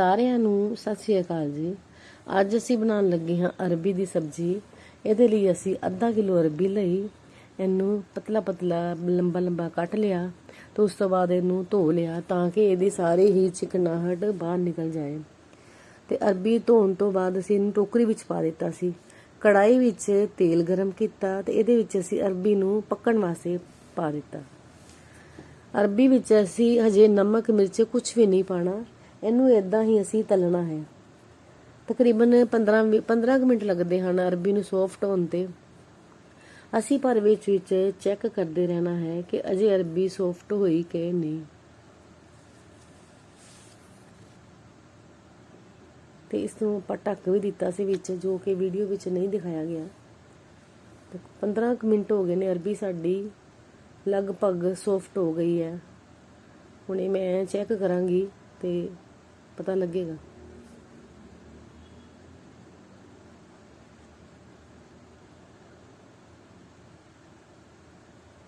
ਸਾਰਿਆਂ ਨੂੰ ਸਤਿ ਸ਼੍ਰੀ ਅਕਾਲ ਜੀ। ਅੱਜ ਅਸੀਂ ਬਣਾਉਣ ਲੱਗੇ ਹਾਂ ਅਰਬੀ ਦੀ ਸਬਜ਼ੀ। ਇਹਦੇ ਲਈ ਅਸੀਂ ਅੱਧਾ ਕਿਲੋ ਅਰਬੀ ਲਈ, ਇਹਨੂੰ ਪਤਲਾ ਪਤਲਾ ਲੰਬਾ ਲੰਬਾ ਕੱਟ ਲਿਆ ਤੇ ਉਸ ਤੋਂ ਬਾਅਦ ਇਹਨੂੰ ਧੋ ਲਿਆ ਤਾਂ ਕਿ ਇਹਦੀ ਸਾਰੀ ਹੀ ਚਿਕਨਾਹਟ ਬਾਹਰ ਨਿਕਲ ਜਾਏ। ਤੇ ਅਰਬੀ ਧੋਣ ਤੋਂ ਬਾਅਦ ਅਸੀਂ ਇਹਨੂੰ ਟੋਕਰੀ ਵਿੱਚ ਪਾ ਦਿੱਤਾ ਸੀ। ਕੜਾਈ ਵਿੱਚ ਤੇਲ ਗਰਮ ਕੀਤਾ ਤੇ ਇਹਦੇ ਵਿੱਚ ਅਸੀਂ ਅਰਬੀ ਨੂੰ ਪੱਕਣ ਵਾਸਤੇ ਪਾ ਦਿੱਤਾ। ਅਰਬੀ ਵਿੱਚ ਅਸੀਂ ਹਜੇ ਨਮਕ, ਮਿਰਚ ਕੁਝ ਵੀ ਨਹੀਂ ਪਾਣਾ ਇਹਨੂੰ ਇਦਾਂ ਹੀ ਅਸੀਂ ਤਲਣਾ ਹੈ। ਤਕਰੀਬਨ 15 ਵੀਹ- 15 ਕੁ ਮਿੰਟ ਲੱਗਦੇ ਹਨ ਅਰਬੀ ਨੂੰ ਸੌਫਟ ਹੋਣ ਤੇ। ਅਸੀਂ ਪਰ ਵਿੱਚ ਵਿੱਚ ਚੈੱਕ ਕਰਦੇ ਰਹਿਣਾ ਹੈ ਕਿ ਅਜੇ ਅਰਬੀ ਸੌਫਟ ਹੋਈ ਕਿ ਨਹੀਂ। ਤੇ ਇਸ ਨੂੰ ਆਪਾਂ ਢੱਕ ਵੀ ਦਿੱਤਾ ਸੀ ਵਿੱਚ, ਜੋ ਕਿ ਵੀਡੀਓ ਵਿੱਚ ਨਹੀਂ ਦਿਖਾਇਆ ਗਿਆ। ਤੇ 15 ਕੁ ਮਿੰਟ ਹੋ ਗਏ ਨੇ ਅਰਬੀ ਸਾਡੀ ਲਗਭਗ ਸੌਫਟ ਹੋ ਗਈ ਹੈ। ਹੁਣੇ ਮੈਂ ਚੈੱਕ ਕਰਾਂਗੀ ਤੇ ਪਤਾ ਲੱਗੇਗਾ।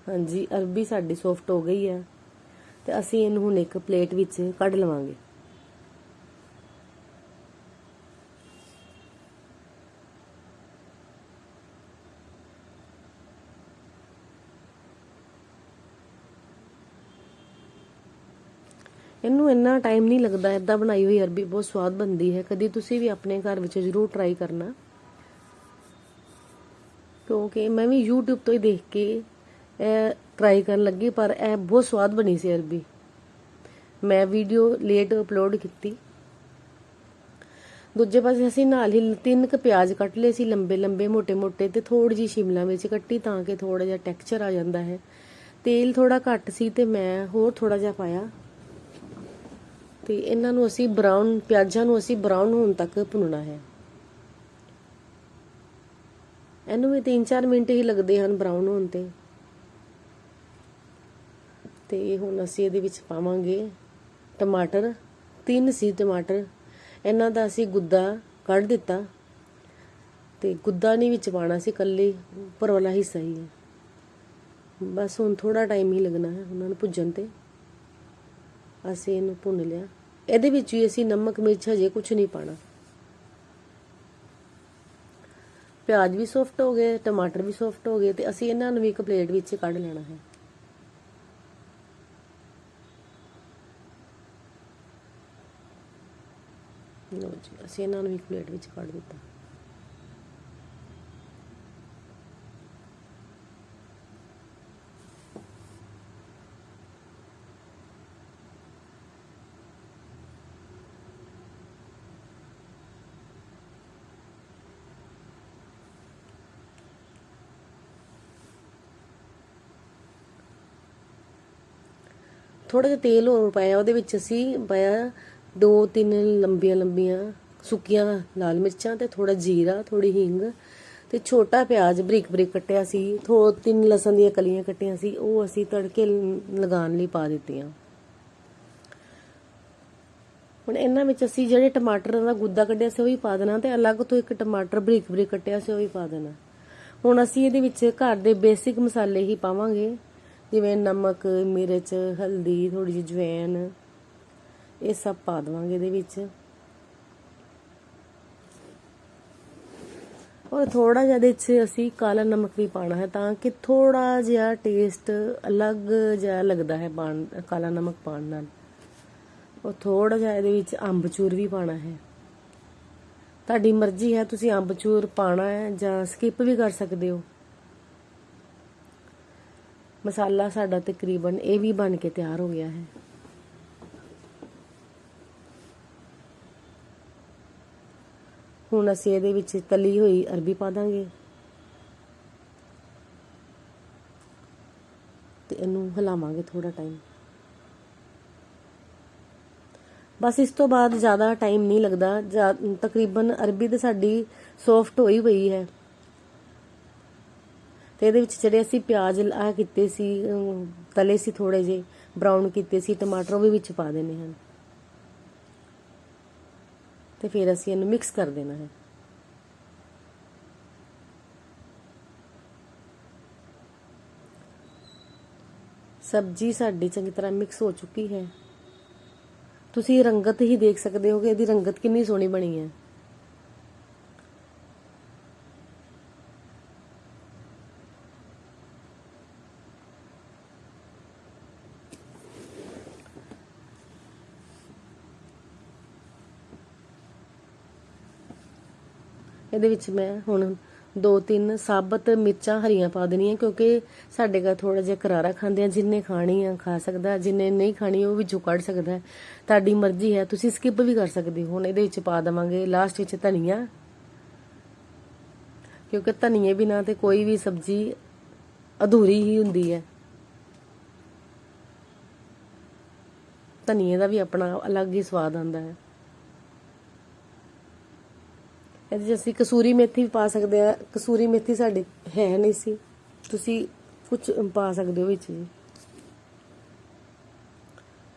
ਹਾਂਜੀ, ਅਰਬੀ ਸਾਡੀ ਸੌਫਟ ਹੋ ਗਈ ਹੈ ਤੇ ਅਸੀਂ ਇਹਨੂੰ ਹੁਣ ਇੱਕ ਪਲੇਟ ਵਿੱਚ ਕੱਢ ਲਵਾਂਗੇ। ਇਹਨੂੰ ਇੰਨਾ ਟਾਈਮ ਨਹੀਂ ਲੱਗਦਾ ਇਦਾਂ ਬਣਾਈ ਹੋਈ ਅਰਬੀ, ਬਹੁਤ ਸਵਾਦ ਬਣਦੀ ਹੈ। ਕਦੀ ਤੁਸੀਂ ਵੀ ਆਪਣੇ ਘਰ ਵਿੱਚ ਜ਼ਰੂਰ ਟਰਾਈ ਕਰਨਾ। ਕਿਉਂਕਿ ਮੈਂ ਵੀ YouTube ਤੋਂ ਹੀ ਦੇਖ ਕੇ ਇਹ ਟਰਾਈ ਕਰਨ ਲੱਗੀ, ਪਰ ਇਹ ਬਹੁਤ ਸਵਾਦ ਬਣੀ ਸੀ ਅਰਬੀ। ਮੈਂ ਵੀਡੀਓ ਲੇਟ ਅਪਲੋਡ ਕੀਤੀ। ਦੂਜੇ ਪਾਸੇ ਅਸੀਂ ਨਾਲ ਹੀ ਤਿੰਨ ਕ ਪਿਆਜ਼ ਕੱਟ ਲਏ ਸੀ, ਲੰਬੇ ਲੰਬੇ ਮੋٹے ਮੋٹے ਤੇ ਥੋੜੀ ਜੀ ਸ਼ਿਮਲਾ ਵਿੱਚ ਕੱਟੀ ਤਾਂ ਕਿ ਥੋੜਾ ਜਿਹਾ ਟੈਕਸਚਰ ਆ ਜਾਂਦਾ ਹੈ। ਤੇਲ ਥੋੜਾ ਘੱਟ ਸੀ ਤੇ ਮੈਂ ਹੋਰ ਥੋੜਾ ਜਿਹਾ ਪਾਇਆ। ਤੇ ਇਹਨਾਂ ਨੂੰ ਅਸੀਂ ਬਰਾਊਨ ਪਿਆਜ਼ਾਂ ਨੂੰ ਅਸੀਂ ਬਰਾਊਨ ਹੋਣ ਤੱਕ ਭੁੰਨਣਾ ਹੈ। ਇਹਨੂੰ ਵੀ 3-4 ਮਿੰਟ ਹੀ ਲੱਗਦੇ ਹਨ ਬਰਾਊਨ ਹੋਣ ਤੇ। ਤੇ ਹੁਣ ਅਸੀਂ ਇਹਦੇ ਵਿੱਚ ਪਾਵਾਂਗੇ ਟਮਾਟਰ, ਤਿੰਨ ਸੀ ਟਮਾਟਰ। ਇਹਨਾਂ ਦਾ ਅਸੀਂ ਗੁੱਦਾ ਕੱਢ ਦਿੱਤਾ। ਤੇ ਗੁੱਦਾ ਨਹੀਂ ਵਿੱਚ ਪਾਣਾ ਸੀ ਕੱਲੇ ਉੱਪਰ ਵਾਲਾ ਹਿੱਸਾ ਹੀ ਹੈ। ਬਸ ਹੁਣ ਥੋੜਾ ਟਾਈਮ ਹੀ ਲੱਗਣਾ ਹੈ ਉਹਨਾਂ ਨੂੰ ਭੁੱਜਣ ਤੇ। ਅਸੀਂ ਇਹਨੂੰ ਭੁੰਨ ਲਿਆ। ਇਹਦੇ ਵਿੱਚ ਵੀ ਅਸੀਂ ਨਮਕ, ਮਿਰਚ ਹਜੇ ਕੁਝ ਨਹੀਂ ਪਾਣਾ ਪਿਆਜ਼ ਵੀ ਸੌਫਟ ਹੋ ਗਏ, ਟਮਾਟਰ ਵੀ ਸੌਫਟ ਹੋ ਗਏ ਤੇ ਅਸੀਂ ਇਹਨਾਂ ਨੂੰ ਵੀ ਇੱਕ ਪਲੇਟ ਵਿੱਚ ਕੱਢ ਲੈਣਾ ਹੈ। ਲੋ ਜੀ, ਅਸੀਂ ਇਹਨਾਂ ਨੂੰ ਵੀ ਇੱਕ ਪਲੇਟ ਵਿੱਚ ਕੱਢ ਦਿੱਤਾ। ਥੋੜਾ ਜਿਹਾ ਤੇਲ ਹੋਰ ਪਾਇਆ, ਉਹਦੇ ਵਿੱਚ ਅਸੀਂ ਪਾਇਆ ਦੋ ਤਿੰਨ ਲੰਬੀਆਂ ਲੰਬੀਆਂ ਸੁੱਕੀਆਂ ਲਾਲ ਮਿਰਚਾਂ ਤੇ ਥੋੜਾ ਜੀਰਾ ਥੋੜੀ ਹਿੰਗ ਤੇ ਛੋਟਾ ਪਿਆਜ਼ ਬਰੀਕ ਬਰੀਕ ਕੱਟਿਆ ਸੀ, ਥੋ ਤਿੰਨ ਲਸਣ ਦੀਆਂ ਕਲੀਆਂ ਕੱਟੀਆਂ ਸੀ, ਉਹ ਅਸੀਂ ਤੜਕੇ ਲਗਾਉਣ ਲਈ ਪਾ ਦਿੱਤੀਆਂ। ਹੁਣ ਇਹਨਾਂ ਵਿੱਚ ਅਸੀਂ ਜਿਹੜੇ ਟਮਾਟਰ ਦਾ ਗੁੱਦਾ ਕੱਢਿਆ ਸੀ, ਉਹ ਵੀ ਪਾ ਦੇਣਾ ਤੇ ਅਲੱਗ ਤੋਂ ਇੱਕ ਟਮਾਟਰ ਬਰੀਕ ਬਰੀਕ ਕੱਟਿਆ ਸੀ, ਉਹ ਵੀ ਪਾ ਦੇਣਾ। ਹੁਣ ਅਸੀਂ ਇਹਦੇ ਵਿੱਚ ਘਰ ਦੇ ਬੇਸਿਕ ਮਸਾਲੇ ਹੀ ਪਾਵਾਂਗੇ। ਜਿਵੇਂ ਨਮਕ, ਮਿਰਚ, ਹਲਦੀ ਥੋੜੀ ਜਿਹੀ ਜਵੈਨ ਇਹ ਸਭ ਪਾ ਦਵਾਂਗੇ ਇਹਦੇ ਵਿੱਚ। ਔਰ ਥੋੜਾ ਜਿਹਾ ਇਹਦੇ 'ਚ ਅਸੀਂ ਕਾਲਾ ਨਮਕ ਵੀ ਪਾਣਾ ਹੈ ਤਾਂ ਕਿ ਥੋੜਾ ਜਿਹਾ ਟੇਸਟ ਅਲੱਗ ਜਿਹਾ ਲੱਗਦਾ ਹੈ ਪਾਣ ਕਾਲਾ ਨਮਕ ਪਾਣ ਨਾਲ। ਔਰ ਥੋੜਾ ਜਿਹਾ ਇਹਦੇ ਵਿੱਚ ਅੰਬਚੂਰ ਵੀ ਪਾਣਾ ਹੈ। ਤੁਹਾਡੀ ਮਰਜ਼ੀ ਹੈ, ਤੁਸੀਂ ਅੰਬਚੂਰ ਪਾਣਾ ਹੈ ਜਾਂ ਸਕਿਪ ਵੀ ਕਰ ਸਕਦੇ ਹੋ। ਮਸਾਲਾ ਸਾਡਾ ਤਕਰੀਬਨ ਇਹ ਵੀ ਬਣ ਕੇ ਤਿਆਰ ਹੋ ਗਿਆ ਹੈ। ਹੁਣ ਅਸੀਂ ਇਹਦੇ ਵਿੱਚ ਤਲੀ ਹੋਈ ਅਰਬੀ ਪਾ ਦਾਂਗੇ। ਤੇ ਇਹਨੂੰ ਹਿਲਾਵਾਂਗੇ ਥੋੜਾ ਟਾਈਮ ਬਸ ਇਸ ਤੋਂ ਬਾਅਦ ਜ਼ਿਆਦਾ ਟਾਈਮ ਨਹੀਂ ਲੱਗਦਾ। ਤਕਰੀਬਨ ਅਰਬੀ ਤੇ ਸਾਡੀ ਸੌਫਟ ਹੋਈ ਹੋਈ ਹੈ। ਤੇ ਇਹਦੇ ਵਿੱਚ ਜਿਹੜੇ ਅਸੀਂ ਪਿਆਜ਼ ਆ ਕੀਤੇ ਸੀ ਤਲੇ ਸੀ ਥੋੜੇ ਜੇ ਬਰਾਊਨ ਕੀਤੇ ਸੀ, ਟਮਾਟਰ ਵੀ ਵਿੱਚ ਪਾ ਦੇਣੇ ਹਨ ਤੇ ਫਿਰ ਅਸੀਂ ਇਹਨੂੰ ਮਿਕਸ ਕਰ ਦੇਣਾ ਹੈ। ਸਬਜੀ ਸਾਡੀ ਚੰਗੀ ਤਰ੍ਹਾਂ ਮਿਕਸ ਹੋ ਚੁੱਕੀ ਹੈ। ਤੁਸੀਂ ਰੰਗਤ ਹੀ ਦੇਖ ਸਕਦੇ ਹੋ ਕਿ ਇਹਦੀ ਰੰਗਤ ਕਿੰਨੀ ਸੋਹਣੀ ਬਣੀ ਹੈ। ਇਹਦੇ ਵਿੱਚ ਮੈਂ ਹੁਣ ਦੋ ਤਿੰਨ ਸਾਬਤ ਮਿਰਚਾਂ ਹਰੀਆਂ ਪਾ ਦੇਣੀਆਂ, ਕਿਉਂਕਿ ਸਾਡੇ ਘਰ ਥੋੜਾ ਜਿਹਾ ਕਰਾਰਾ ਖਾਂਦੇ ਆ, ਜਿੰਨੇ ਖਾਣੀ ਆ ਖਾ ਸਕਦਾ, ਜਿੰਨੇ ਨਹੀਂ ਖਾਣੀ ਉਹ ਵਿੱਚੋਂ ਕੱਢ ਸਕਦਾ। ਤੁਹਾਡੀ ਮਰਜ਼ੀ ਹੈ, ਤੁਸੀਂ ਸਕਿਪ ਵੀ ਕਰ ਸਕਦੇ ਹੋ। ਹੁਣ ਇਹਦੇ ਵਿੱਚ ਪਾ ਦੇਵਾਂਗੇ ਲਾਸਟ ਵਿੱਚ ਧਨੀਆ, ਕਿਉਂਕਿ ਧਨੀਏ ਬਿਨਾਂ ਤੇ ਕੋਈ ਵੀ ਸਬਜ਼ੀ ਅਧੂਰੀ ਹੀ ਹੁੰਦੀ ਹੈ। ਧਨੀਏ ਦਾ ਵੀ ਆਪਣਾ ਅਲੱਗ ਹੀ ਸਵਾਦ ਆਉਂਦਾ ਹੈ। ਇਹਦੇ 'ਚ ਅਸੀਂ ਕਸੂਰੀ ਮੇਥੀ ਵੀ ਪਾ ਸਕਦੇ ਆ। ਕਸੂਰੀ ਮੇਥੀ ਸਾਡੇ ਹੈ ਨਹੀਂ ਸੀ। ਤੁਸੀਂ ਕੁਝ ਪਾ ਸਕਦੇ ਹੋ ਵਿੱਚ ਜੀ।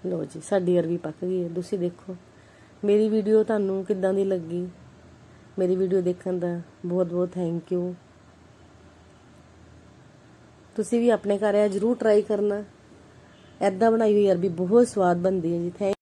ਲੋ ਜੀ, ਸਾਡੀ ਅਰਬੀ ਪੱਕ ਗਈ ਹੈ। ਤੁਸੀਂ ਦੇਖੋ, ਮੇਰੀ ਵੀਡੀਓ ਤੁਹਾਨੂੰ ਕਿੱਦਾਂ ਦੀ ਲੱਗੀ? ਮੇਰੀ ਵੀਡੀਓ ਦੇਖਣ ਦਾ ਬਹੁਤ ਬਹੁਤ ਥੈਂਕ ਯੂ ਤੁਸੀਂ ਵੀ ਆਪਣੇ ਘਰ ਇਹ ਜ਼ਰੂਰ ਟਰਾਈ ਕਰਨਾ। ਐਦਾਂ ਬਣਾਈ ਹੋਈ ਅਰਬੀ ਬਹੁਤ ਸਵਾਦ ਬਣਦੀ ਹੈ ਜੀ। ਥੈਂਕ